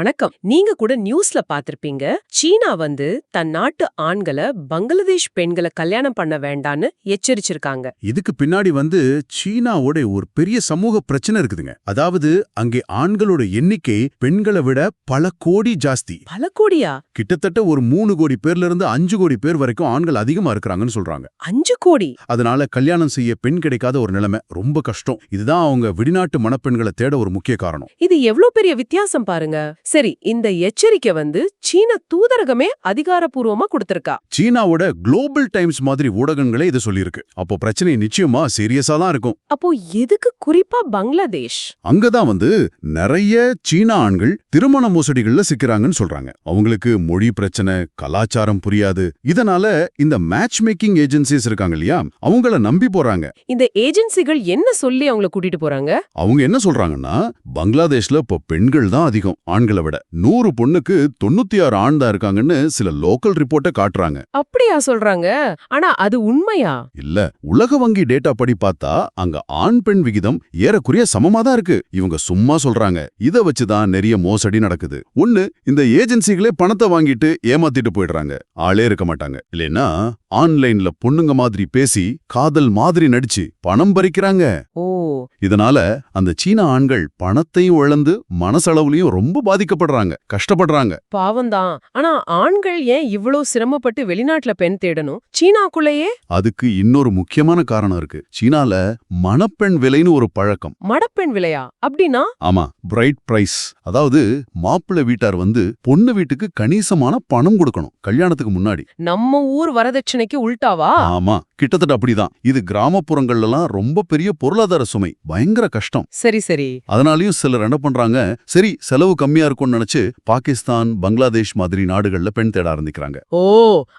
வணக்கம். நீங்க கூட நியூஸ்ல பாத்திருப்பீங்க சீனா வந்து தன் நாட்டு ஆண்களை பங்களாதேஷ் பெண்களை கல்யாணம் பண்ண வேண்டான்னு எச்சரிச்சிருக்காங்க. இதுக்கு பின்னாடி வந்து சீனாவோட ஒரு பெரிய சமூக பிரச்சனை இருக்குதுங்க. அதாவது அங்கே ஆண்களோட எண்ணிக்கை பெண்களை விட பல கோடி ஜாஸ்தி. பல கோடியா? கிட்டத்தட்ட ஒரு மூணு கோடி பேர்ல இருந்து அஞ்சு கோடி பேர் வரைக்கும் ஆண்கள் அதிகமா இருக்கிறாங்கன்னு சொல்றாங்க. அஞ்சு கோடி? அதனால கல்யாணம் செய்ய பெண் கிடைக்காத ஒரு நிலைமை ரொம்ப கஷ்டம். இதுதான் அவங்க வெளிநாட்டு மணப்பெண்களை தேட ஒரு முக்கிய காரணம். இது எவ்ளோ பெரிய வித்தியாசம் பாருங்க. சரி இந்த எச்சரிக்கை வந்து சீன தூதரகமே அதிகாரப்பூர்வமா கொடுத்திருக்கா? சீனாவோட குளோபல் டைம்ஸ் மாதிரி ஊடகங்களே இது சொல்லியிருக்கு. அப்போ பிரச்சனை நிச்சயமா சீரியஸா தான் இருக்கும். அப்போ எதுக்கு குறிப்பா பங்களாதேஷ்? அங்கதான் வந்து நிறைய சீனா ஆண்கள் திருமண மோசடிகள்ல சிக்கிறாங்கன்னு சொல்றாங்க. அவங்களுக்கு மொழி பிரச்சனை கலாச்சாரம் புரியாது. இதனால இந்த மேட்ச் மேக்கிங் ஏஜென்சிஸ் இருக்காங்க இல்லையா அவங்கள நம்பி போறாங்க. இந்த ஏஜென்சிகள் என்ன சொல்லி அவங்கள கூட்டிட்டு போறாங்க? அவங்க என்ன சொல்றாங்கன்னா பங்களாதேஷ்ல இப்போ பெண்கள் தான் அதிகம் ஆண்களை விட நூறு பொண்ணுக்கு தொண்ணூத்தி ஆறு ஆண் தான் இருக்காங்கன்னு சில லோக்கல் ரிப்போர்ட்டை காட்டுறாங்க. அப்படியா சொல்றாங்க? ஆனா அது உண்மையா? இல்ல உலக வங்கி டேட்டா படி பார்த்தா அங்க ஆண் பெண் விகிதம் ஏறக்குறைய சமமா தான் இருக்கு. இவங்க சும்மா சொல்றாங்க. இத வச்சுதான் நிறைய மோசடி நடக்குது. ஒண்ணு இந்த ஏஜென்சிகளே பணத்தை வாங்கிட்டு ஏமாத்திட்டு போயிடுறாங்க. ஆளே இருக்க மாட்டாங்க. இல்லைன்னா ஆன்லைன்ல பொண்ணுங்க மாதிரி பேசி காதல் மாதிரி நடிச்சு பணம் பறிக்கிறாங்க. இதனால அந்த சீன ஆண்கள் பணத்தையும் இழந்து மனசளவுலயும் ரொம்ப பாதிக்கப்படுறாங்க கஷ்டப்படுறாங்க. பாவம்தான். ஆனா ஆண்கள் ஏன் இவ்ளோ சிரமப்பட்டு வெளிநாட்டுல பெண் தேடணும்? சீனாக்குள்ளேயே? அதுக்கு இன்னொரு முக்கியமான காரணம் இருக்கு. சீனால மணப்பெண் விலைன்னு ஒரு பழக்கம். மடப்பெண் விலையா? அப்படின்னா? ஆமா பிரைட் பிரைஸ். அதாவது மாப்பிள்ளை வீட்டார் வந்து பொண்ணு வீட்டுக்கு கணிசமான பணம் கொடுக்கணும் கல்யாணத்துக்கு முன்னாடி. நம்ம ஊர் வரதட்சணைக்கு உள்டாவா ஆமா கிட்டத்தட்ட அப்படிதான். இது கிராமப்புறங்கள்லாம் ரொம்ப பெரிய பொருளாதார சுமை. பயங்கர கஷ்டம். சரி சரி. அதனாலயும் சிலர் என்ன பண்றாங்க சரி செலவு கம்மியா இருக்கும்னு நினைச்சு பாகிஸ்தான் பங்களாதேஷ் மாதிரி நாடுகள்ல பெண் தேட ஆரம்பிக்கிறாங்க. ஓ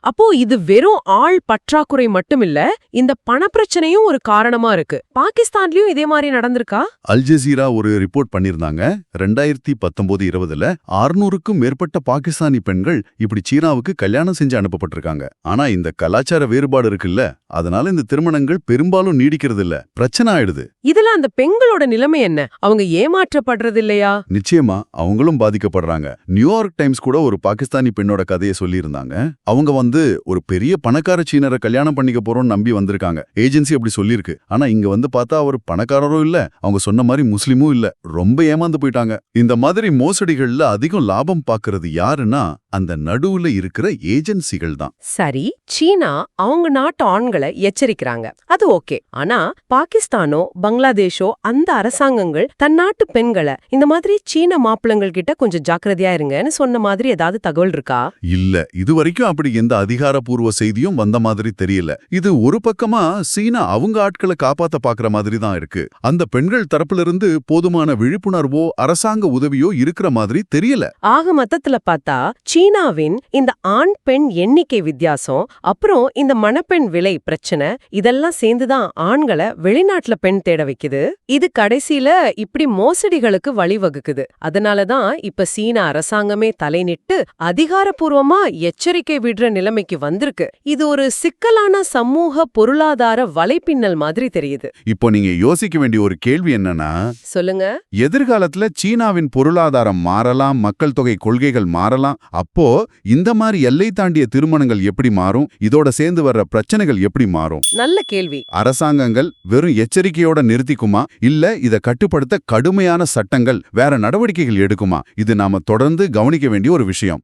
அப்போ இது வெறும் ஆள் பற்றாக்குறை மட்டுமில்ல இந்த பணப்பிரச்சனையும் ஒரு காரணமா இருக்கு. பாகிஸ்தான்லயும் இதே மாதிரி நடந்திருக்கா? அல் ஜசீரா ஒரு ரிப்போர்ட் பண்ணிருந்தாங்க ரெண்டாயிரத்தி பத்தொன்பது இருபதுல அறுநூறுக்கும் மேற்பட்ட பாகிஸ்தானி பெண்கள் இப்படி சீனாவுக்கு கல்யாணம் செஞ்சு அனுப்பப்பட்டிருக்காங்க. ஆனா இந்த கலாச்சார வேறுபாடு இருக்குல்ல அதனால இந்த திருமணங்கள் பெரும்பாலும் நீடிக்கிறது இல்ல பிரச்சனை ஆயிடுது. இதுல அந்த பெண்களோட நிலைமை என்ன? அவங்க ஏமாற்றப்படுறது இல்லையா நிச்சயமா அவங்களும் பாதிக்கப்படுறாங்க. நியூயார்க் டைம்ஸ் கூட ஒரு பாகிஸ்தானி பெண்ணோட கதையை சொல்லியிருந்தாங்க. அவங்க வந்து ஒரு பெரிய பணக்கார சீனரை கல்யாணம் பண்ணிக்க போறோம்னு நம்பி வந்திருக்காங்க. ஏஜென்சி அப்படி சொல்லியிருக்கு. ஆனா இங்க வந்து பார்த்தா அவர் பணக்காரரும் இல்ல அவங்க சொன்ன மாதிரி முஸ்லிமும் இல்ல. ரொம்ப ஏமாந்து போயிட்டாங்க. இந்த மாதிரி மோசடிகள்ல அதிகம் லாபம் பாக்குறது யாருன்னா அந்த நடுவுல இருக்கிற ஏஜென்சிகள் தான். சரி சீனா அவங்க நாட்டு ஆண்களை எச்சரிக்கிறாங்க. அது ஓகே. ஆனா பாகிஸ்தானோ பங்களாதேஷோ அந்த அரசாங்கங்கள் தன் நாட்டு பெண்களை இந்த மாதிரி சீன மாப்பிள்ளங்கள் கிட்ட கொஞ்சம் ஜாக்கிரதையா இருங்கன்னு சொன்ன மாதிரி ஏதாவது தகவல் இருக்கா? இல்ல இதுவரைக்கும் அப்படி எந்த அதிகாரப்பூர்வ செய்தியும் வந்த மாதிரி தெரியல. இது ஒரு பக்கமா சீனா அவங்க ஆட்களை காப்பாத்த பாக்குற மாதிரி தான் இருக்கு. அந்த பெண்கள் தரப்புல இருந்து போதுமான விழிப்புணர்வோ அரசாங்க உதவியோ இருக்கிற மாதிரி தெரியல. ஆக மொத்தத்துல பார்த்தா சீனாவின் இந்த ஆண் பெண் எண்ணிக்கை வித்தியாசம் அப்புறம் இந்த மணப்பெண் விலை பிரச்சனை இதெல்லாம் சேர்ந்துதான் ஆண்களை வெளிநாட்டுல பெண் தேட வைக்குது. இது கடைசியில இப்படி மோசடிகளுக்கு வழிவகுக்குது. அதனாலதான் இப்ப சீன அரசாங்கமே தலைநிட்டு அதிகாரப்பூர்வமா எச்சரிக்கை விடுற நிலைமைக்கு வந்திருக்கு. இது ஒரு சிக்கலான சமூக பொருளாதார வலைப்பின்னல் மாதிரி தெரியுது. இப்போ நீங்க யோசிக்க வேண்டிய ஒரு கேள்வி என்னன்னா சொல்லுங்க. எதிர்காலத்துல சீனாவின் பொருளாதாரம் மாறலாம் மக்கள் தொகை கொள்கைகள் மாறலாம் அப்போ இந்த மாதிரி எல்லை தாண்டிய திருமணங்கள் எப்படி மாறும்? இதோட சேர்ந்து வர்ற பிரச்சனைகள் எப்படி மாறும்? நல்ல கேள்வி. அரசாங்கங்கள் வெறும் எச்சரிக்கையோட நிறுத்திக்குமா? இல்ல இத கட்டுப்படுத்த கடுமையான சட்டங்கள் வேற நடவடிக்கைகள் எடுக்குமா? இது நாம தொடர்ந்து கவனிக்க வேண்டிய ஒரு விஷயம்.